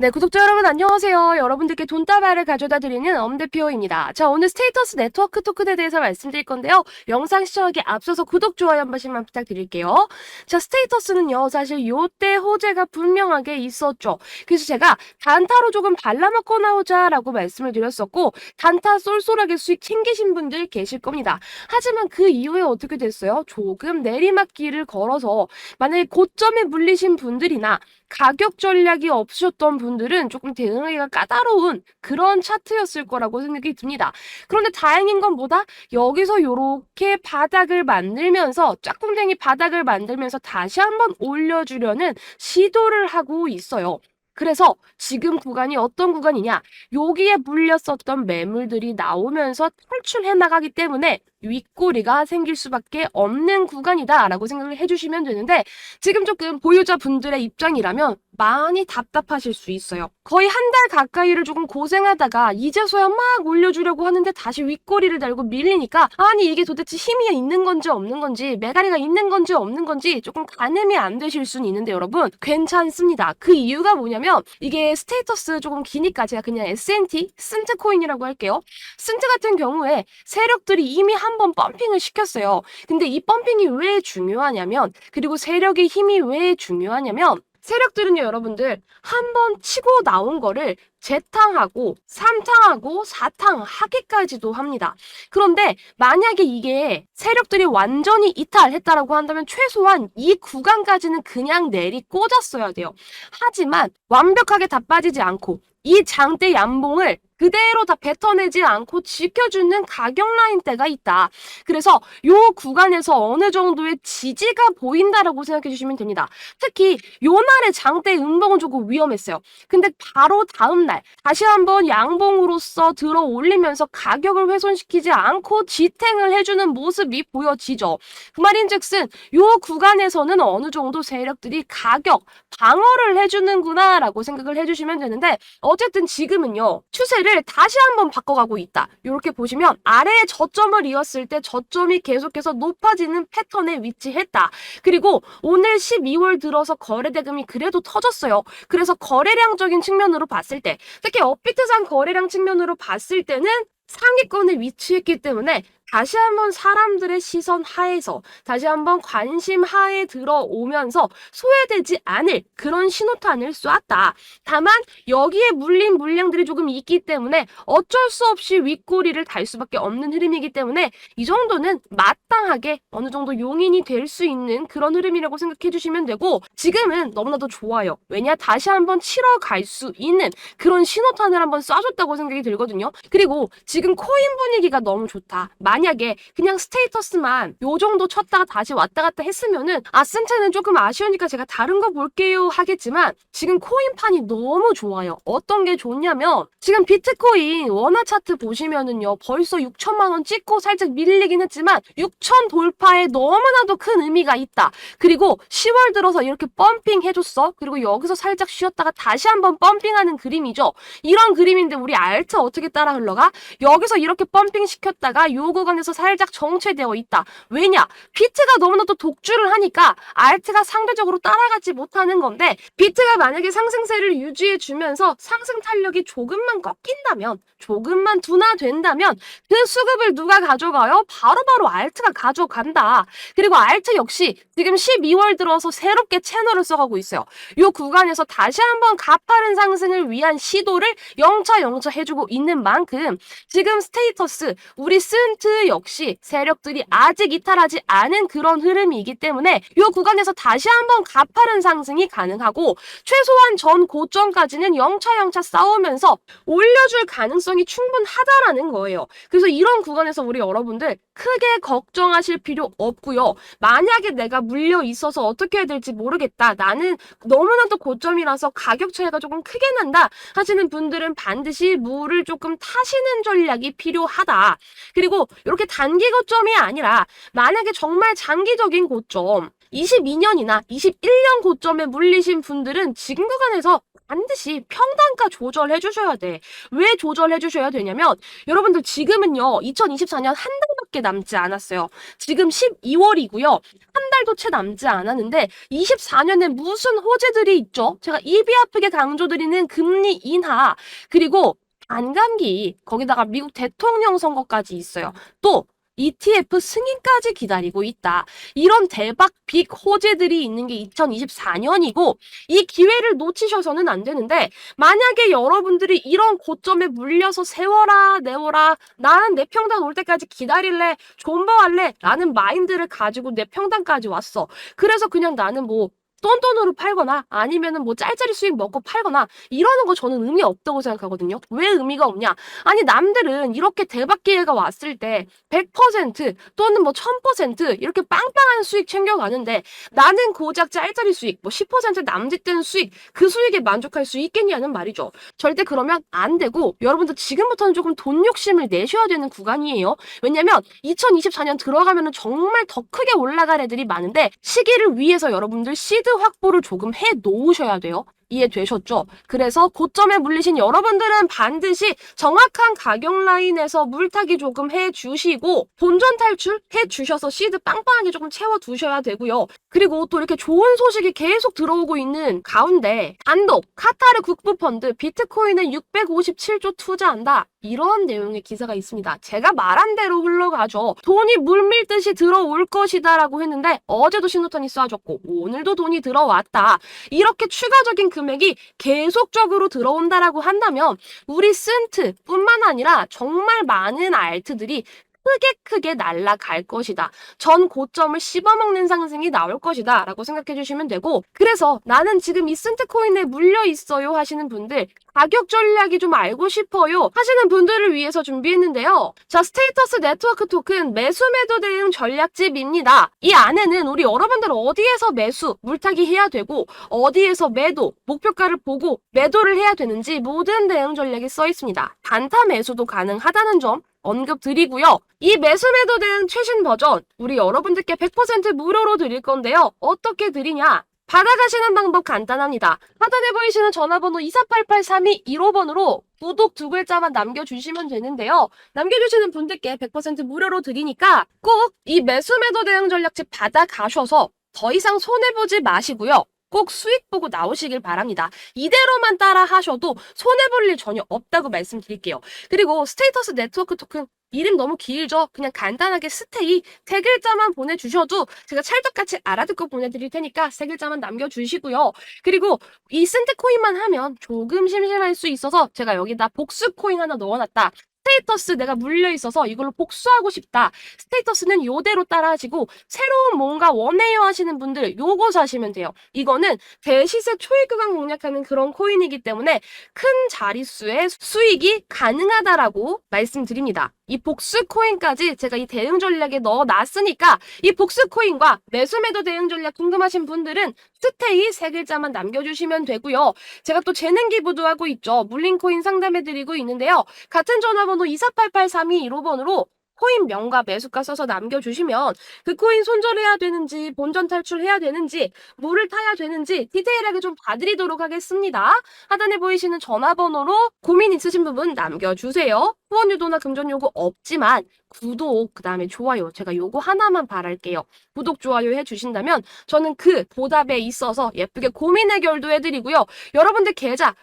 네, 구독자 여러분 안녕하세요. 여러분들께 돈다발을 가져다 드리는 엄대표입니다. 자, 오늘 스테이터스 네트워크 토큰에 대해서 말씀드릴 건데요. 영상 시청하기 앞서서 구독, 좋아요 한 번씩만 부탁드릴게요. 자, 스테이터스는요, 사실 요때 호재가 분명하게 있었죠. 그래서 제가 단타로 조금 발라먹고 나오자라고 말씀을 드렸었고, 단타 쏠쏠하게 수익 챙기신 분들 계실 겁니다. 하지만 그 이후에 어떻게 됐어요? 조금 내리막길을 걸어서 만약에 고점에 물리신 분들이나 가격 전략이 없으셨던 분들은 조금 대응하기가 까다로운 그런 차트였을 거라고 생각이 듭니다. 그런데 다행인 건 뭐다? 여기서 요렇게 바닥을 만들면서 짝꿍댕이 바닥을 만들면서 다시 한번 올려주려는 시도를 하고 있어요. 그래서 지금 구간이 어떤 구간이냐? 여기에 물렸었던 매물들이 나오면서 탈출해 나가기 때문에 윗꼬리가 생길 수밖에 없는 구간이다라고 생각을 해주시면 되는데 지금 조금 보유자 분들의 입장이라면 많이 답답하실 수 있어요. 거의 한 달 가까이를 조금 고생하다가 이제서야 막 올려주려고 하는데 다시 윗꼬리를 달고 밀리니까 아니 이게 도대체 힘이 있는 건지 없는 건지 메가리가 있는 건지 없는 건지 조금 가늠이 안 되실 수는 있는데 여러분 괜찮습니다. 그 이유가 뭐냐면 이게 스테이터스 조금 기니까 제가 그냥 SNT 쓴트 코인이라고 할게요. 쓴트 같은 경우에 세력들이 이미 한 번 펌핑을 시켰어요. 근데 이 펌핑이 왜 중요하냐면 그리고 세력의 힘이 왜 중요하냐면 세력들은요, 여러분들, 한 번 치고 나온 거를 재탕하고, 삼탕하고, 사탕 하기까지도 합니다. 그런데 만약에 이게 세력들이 완전히 이탈했다라고 한다면 최소한 이 구간까지는 그냥 내리 꽂았어야 돼요. 하지만 완벽하게 다 빠지지 않고 이 장대 양봉을 그대로 다 뱉어내지 않고 지켜주는 가격 라인대가 있다. 그래서 요 구간에서 어느 정도의 지지가 보인다라고 생각해 주시면 됩니다. 특히 요 날의 장대 음봉은 조금 위험했어요. 근데 바로 다음 날 다시 한번 양봉으로서 들어 올리면서 가격을 훼손시키지 않고 지탱을 해주는 모습이 보여지죠. 그 말인즉슨 요 구간에서는 어느 정도 세력들이 가격 방어를 해주는구나라고 생각을 해주시면 되는데 어쨌든 지금은요 추세를 다시 한번 바꿔가고 있다. 이렇게 보시면 아래에 저점을 이었을 때 저점이 계속해서 높아지는 패턴에 위치했다. 그리고 오늘 12월 들어서 거래 대금이 그래도 터졌어요. 그래서 거래량적인 측면으로 봤을 때 특히 업비트상 거래량 측면으로 봤을 때는 상위권에 위치했기 때문에 다시 한번 사람들의 시선 하에서 다시 한번 관심 하에 들어오면서 소외되지 않을 그런 신호탄을 쏘았다. 다만 여기에 물린 물량들이 조금 있기 때문에 어쩔 수 없이 윗꼬리를 달 수밖에 없는 흐름이기 때문에 이 정도는 마땅하게 어느 정도 용인이 될 수 있는 그런 흐름이라고 생각해 주시면 되고 지금은 너무나도 좋아요. 왜냐 다시 한번 치러 갈 수 있는 그런 신호탄을 한번 쏴줬다고 생각이 들거든요. 그리고 지금 코인 분위기가 너무 좋다. 만약에 그냥 스테이터스만 요 정도 쳤다가 다시 왔다 갔다 했으면은 아 쓴채는 조금 아쉬우니까 제가 다른 거 볼게요 하겠지만 지금 코인판이 너무 좋아요. 어떤 게 좋냐면 지금 비트코인 원화 차트 보시면은요 벌써 6천만 원 찍고 살짝 밀리긴 했지만 6천 돌파에 너무나도 큰 의미가 있다. 그리고 10월 들어서 이렇게 펌핑 해줬어. 그리고 여기서 살짝 쉬었다가 다시 한번 펌핑하는 그림이죠. 이런 그림인데 우리 알트 어떻게 따라 흘러가? 여기서 이렇게 펌핑 시켰다가 요 구간에서 살짝 정체되어 있다. 왜냐? 비트가 너무나도 독주를 하니까 알트가 상대적으로 따라가지 못하는 건데 비트가 만약에 상승세를 유지해 주면서 상승 탄력이 조금만 꺾인다면 조금만 둔화된다면 그 수급을 누가 가져가요? 바로바로 알트가 가져간다. 그리고 알트 역시 지금 12월 들어서 새롭게 채널을 써가고 있어요. 이 구간에서 다시 한번 가파른 상승을 위한 시도를 영차 영차 해주고 있는 만큼 지금 스테이터스 우리 쓴트 역시 세력들이 아직 이탈하지 않은 그런 흐름이기 때문에 이 구간에서 다시 한번 가파른 상승이 가능하고 최소한 전 고점까지는 영차 영차 싸우면서 올려줄 가능성이 충분하다라는 거예요. 그래서 이런 구간에서 우리 여러분들 크게 걱정하실 필요 없고요. 만약에 내가 물려 있어서 어떻게 해야 될지 모르겠다. 나는 너무나도 고점이라서 가격 차이가 조금 크게 난다 하시는 분들은 반드시 물을 조금 타시는 전략이 필요하다. 그리고 이렇게 단기 고점이 아니라 만약에 정말 장기적인 고점 22년이나 21년 고점에 물리신 분들은 지금 구간에서 반드시 평단가 조절해 주셔야 돼. 왜 조절해 주셔야 되냐면 여러분들 지금은요. 2024년 한 달밖에 남지 않았어요. 지금 12월이고요. 한 달도 채 남지 않았는데 24년에 무슨 호재들이 있죠? 제가 입이 아프게 강조드리는 금리 인하 그리고 반감기 거기다가 미국 대통령 선거까지 있어요. 또 ETF 승인까지 기다리고 있다. 이런 대박 빅 호재들이 있는 게 2024년이고 이 기회를 놓치셔서는 안 되는데 만약에 여러분들이 이런 고점에 물려서 세워라 내워라 나는 내 평단 올 때까지 기다릴래 존버할래 라는 마인드를 가지고 내 평단까지 왔어. 그래서 그냥 나는 뭐 똔똔으로 팔거나 아니면은 뭐 짤짤이 수익 먹고 팔거나 이러는 거 저는 의미 없다고 생각하거든요. 왜 의미가 없냐? 아니 남들은 이렇게 대박 기회가 왔을 때 100% 또는 뭐 1000% 이렇게 빵빵한 수익 챙겨가는데 나는 고작 짤짤이 수익 뭐 10% 남짓된 수익 그 수익에 만족할 수 있겠냐는 말이죠. 절대 그러면 안 되고 여러분들 지금부터는 조금 돈 욕심을 내셔야 되는 구간이에요. 왜냐면 2024년 들어가면은 정말 더 크게 올라갈 애들이 많은데 시기를 위해서 여러분들 시드 확보를 조금 해 놓으셔야 돼요. 이해되셨죠? 그래서 고점에 물리신 여러분들은 반드시 정확한 가격 라인에서 물타기 조금 해 주시고 본전 탈출 해 주셔서 시드 빵빵하게 조금 채워 두셔야 되고요. 그리고 또 이렇게 좋은 소식이 계속 들어오고 있는 가운데 단독 카타르 국부 펀드 비트코인은 657조 투자한다. 이런 내용의 기사가 있습니다. 제가 말한 대로 흘러가죠. 돈이 물밀듯이 들어올 것이다라고 했는데 어제도 신호탄이 쏴졌고 오늘도 돈이 들어왔다. 이렇게 추가적인 금액이 계속적으로 들어온다라고 한다면 우리 쓴트뿐만 아니라 정말 많은 알트들이 크게 크게 날아갈 것이다. 전 고점을 씹어먹는 상승이 나올 것이다. 라고 생각해 주시면 되고 그래서 나는 지금 이 쓴트코인에 물려 있어요 하시는 분들 가격 전략이 좀 알고 싶어요 하시는 분들을 위해서 준비했는데요. 자 스테이터스 네트워크 토큰 매수 매도 대응 전략집입니다. 이 안에는 우리 여러분들 어디에서 매수 물타기 해야 되고 어디에서 매도 목표가를 보고 매도를 해야 되는지 모든 대응 전략이 써 있습니다. 단타 매수도 가능하다는 점 언급 드리고요. 이 매수 매도 대응 최신 버전 우리 여러분들께 100% 무료로 드릴 건데요. 어떻게 드리냐? 받아가시는 방법 간단합니다. 하단에 보이시는 전화번호 2488321호번으로 구독 두 글자만 남겨주시면 되는데요. 남겨주시는 분들께 100% 무료로 드리니까 꼭 이 매수 매도 대응 전략집 받아가셔서 더 이상 손해보지 마시고요. 꼭 수익 보고 나오시길 바랍니다. 이대로만 따라 하셔도 손해볼 일 전혀 없다고 말씀드릴게요. 그리고 스테이터스 네트워크 토큰 이름 너무 길죠? 그냥 간단하게 스테이 세 글자만 보내주셔도 제가 찰떡같이 알아듣고 보내드릴 테니까 세 글자만 남겨주시고요. 그리고 이 쓴트 코인만 하면 조금 심심할 수 있어서 제가 여기다 복수 코인 하나 넣어놨다. 스테이터스 내가 물려 있어서 이걸로 복수하고 싶다. 스테이터스는 요대로 따라하시고 새로운 뭔가 원해요 하시는 분들 요거 사시면 돼요. 이거는 대시세 초입 구간 공략하는 그런 코인이기 때문에 큰 자릿수의 수익이 가능하다라고 말씀드립니다. 이 복수 코인까지 제가 이 대응 전략에 넣어 놨으니까 이 복수 코인과 매수 매도 대응 전략 궁금하신 분들은 스테이 세 글자만 남겨주시면 되고요. 제가 또 재능 기부도 하고 있죠. 물린 코인 상담해드리고 있는데요. 같은 전화번호 2488321호번으로 코인 명과 매수가 써서 남겨주시면 그 코인 손절해야 되는지 본전 탈출해야 되는지 물을 타야 되는지 디테일하게 좀 봐드리도록 하겠습니다. 하단에 보이시는 전화번호로 고민 있으신 부분 남겨주세요. 후원 유도나 금전 요구 없지만 구독 그 다음에 좋아요 제가 요거 하나만 바랄게요. 구독 좋아요 해주신다면 저는 그 보답에 있어서 예쁘게 고민 해결도 해드리고요. 여러분들 계좌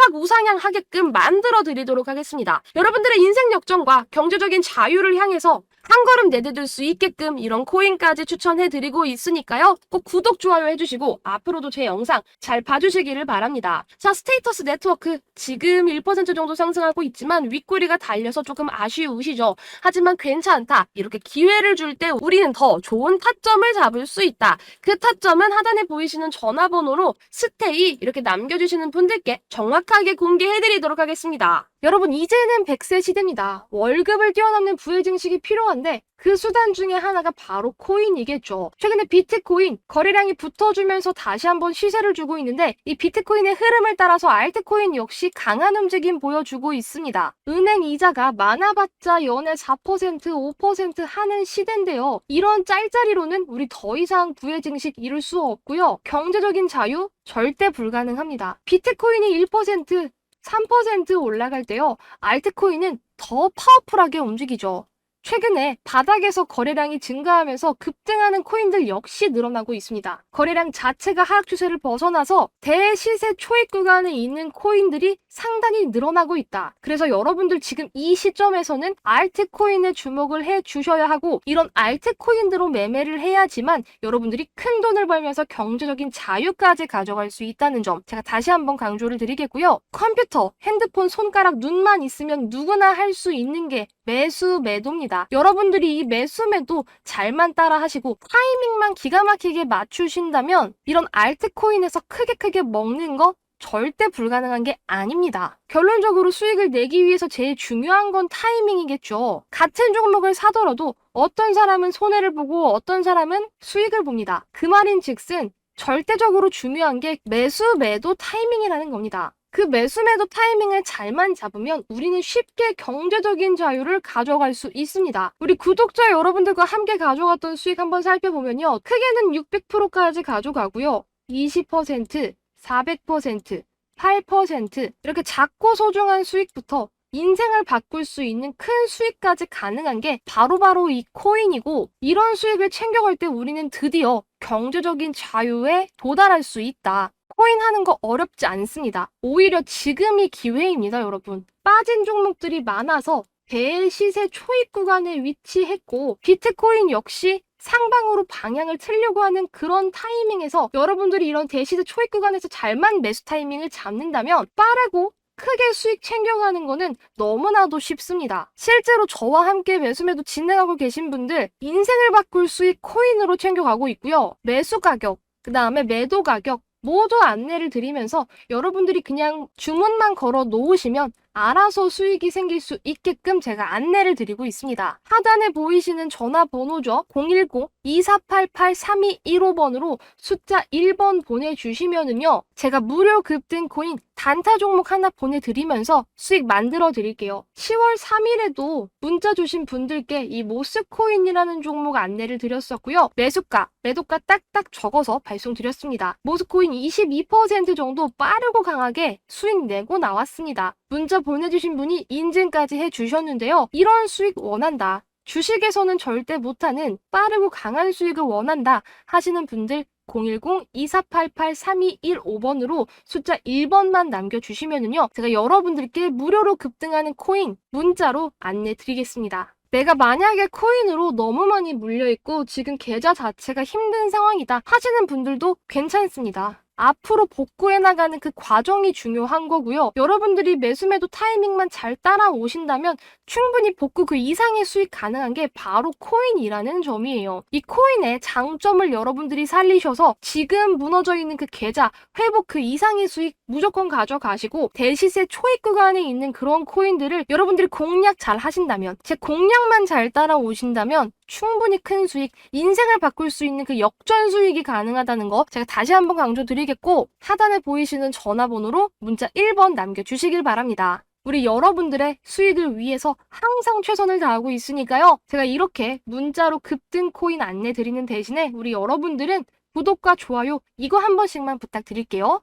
팍 우상향하게끔 만들어 드리도록 하겠습니다. 여러분들의 인생 역정과 경제적인 자유를 향해서 한 걸음 내디딜 수 있게끔 이런 코인까지 추천해 드리고 있으니까요. 꼭 구독, 좋아요 해주시고 앞으로도 제 영상 잘 봐주시기를 바랍니다. 자, 스테이터스 네트워크 지금 1% 정도 상승하고 있지만 윗꼬리가 달려서 조금 아쉬우시죠? 하지만 괜찮다. 이렇게 기회를 줄 때 우리는 더 좋은 타점을 잡을 수 있다. 그 타점은 하단에 보이시는 전화번호로 스테이 이렇게 남겨주시는 분들께 정확 하게 공개해드리도록 하겠습니다. 여러분 이제는 100세 시대입니다. 월급을 뛰어넘는 부의 증식이 필요한데 그 수단 중에 하나가 바로 코인이겠죠. 최근에 비트코인 거래량이 붙어주면서 다시 한번 시세를 주고 있는데 이 비트코인의 흐름을 따라서 알트코인 역시 강한 움직임 보여주고 있습니다. 은행 이자가 많아봤자 연에 4% 5% 하는 시대인데요. 이런 짤짤이로는 우리 더 이상 부의 증식 이룰 수 없고요. 경제적인 자유 절대 불가능합니다. 비트코인이 1% 3% 올라갈 때요. 알트코인은 더 파워풀하게 움직이죠. 최근에 바닥에서 거래량이 증가하면서 급등하는 코인들 역시 늘어나고 있습니다. 거래량 자체가 하락 추세를 벗어나서 대시세 초입 구간에 있는 코인들이 상당히 늘어나고 있다. 그래서 여러분들 지금 이 시점에서는 알트코인에 주목을 해 주셔야 하고 이런 알트코인으로 매매를 해야지만 여러분들이 큰 돈을 벌면서 경제적인 자유까지 가져갈 수 있다는 점 제가 다시 한번 강조를 드리겠고요. 컴퓨터, 핸드폰, 손가락, 눈만 있으면 누구나 할 수 있는 게 매수 매도입니다. 여러분들이 이 매수 매도 잘만 따라 하시고 타이밍만 기가 막히게 맞추신다면 이런 알트코인에서 크게 크게 먹는 거 절대 불가능한 게 아닙니다. 결론적으로 수익을 내기 위해서 제일 중요한 건 타이밍이겠죠. 같은 종목을 사더라도 어떤 사람은 손해를 보고 어떤 사람은 수익을 봅니다. 그 말인 즉슨 절대적으로 중요한 게 매수 매도 타이밍이라는 겁니다. 그 매수 매도 타이밍을 잘만 잡으면 우리는 쉽게 경제적인 자유를 가져갈 수 있습니다. 우리 구독자 여러분들과 함께 가져갔던 수익 한번 살펴보면요. 크게는 600%까지 가져가고요. 20%, 400%, 8% 이렇게 작고 소중한 수익부터 인생을 바꿀 수 있는 큰 수익까지 가능한 게 바로 바로 이 코인이고 이런 수익을 챙겨갈 때 우리는 드디어 경제적인 자유에 도달할 수 있다. 코인 하는 거 어렵지 않습니다. 오히려 지금이 기회입니다, 여러분. 빠진 종목들이 많아서 대시세 초입 구간에 위치했고 비트코인 역시 상방으로 방향을 틀려고 하는 그런 타이밍에서 여러분들이 이런 대시세 초입 구간에서 잘만 매수 타이밍을 잡는다면 빠르고 크게 수익 챙겨가는 거는 너무나도 쉽습니다. 실제로 저와 함께 매수매도 진행하고 계신 분들 인생을 바꿀 수익 코인으로 챙겨가고 있고요. 매수 가격, 그 다음에 매도 가격 모두 안내를 드리면서 여러분들이 그냥 주문만 걸어 놓으시면 알아서 수익이 생길 수 있게끔 제가 안내를 드리고 있습니다. 하단에 보이시는 전화번호죠. 010-2488-3215번으로 숫자 1번 보내주시면은요. 제가 무료 급등 코인 단타 종목 하나 보내드리면서 수익 만들어 드릴게요. 10월 3일에도 문자 주신 분들께 이 모스코인이라는 종목 안내를 드렸었고요. 매수가, 매도가 딱딱 적어서 발송 드렸습니다. 모스코인 22% 정도 빠르고 강하게 수익 내고 나왔습니다. 문자 보내주신 분이 인증까지 해주셨는데요. 이런 수익 원한다. 주식에서는 절대 못하는 빠르고 강한 수익을 원한다 하시는 분들 010-2488-3215번으로 숫자 1번만 남겨주시면은요. 제가 여러분들께 무료로 급등하는 코인 문자로 안내 드리겠습니다. 내가 만약에 코인으로 너무 많이 물려있고 지금 계좌 자체가 힘든 상황이다 하시는 분들도 괜찮습니다. 앞으로 복구해 나가는 그 과정이 중요한 거고요. 여러분들이 매수매도 타이밍만 잘 따라오신다면 충분히 복구 그 이상의 수익 가능한 게 바로 코인이라는 점이에요. 이 코인의 장점을 여러분들이 살리셔서 지금 무너져 있는 그 계좌 회복 그 이상의 수익 무조건 가져가시고 대시세 초입 구간에 있는 그런 코인들을 여러분들이 공략 잘 하신다면 제 공략만 잘 따라오신다면 충분히 큰 수익, 인생을 바꿀 수 있는 그 역전 수익이 가능하다는 거 제가 다시 한번 강조드리겠고 하단에 보이시는 전화번호로 문자 1번 남겨주시길 바랍니다. 우리 여러분들의 수익을 위해서 항상 최선을 다하고 있으니까요. 제가 이렇게 문자로 급등 코인 안내 드리는 대신에 우리 여러분들은 구독과 좋아요 이거 한 번씩만 부탁드릴게요.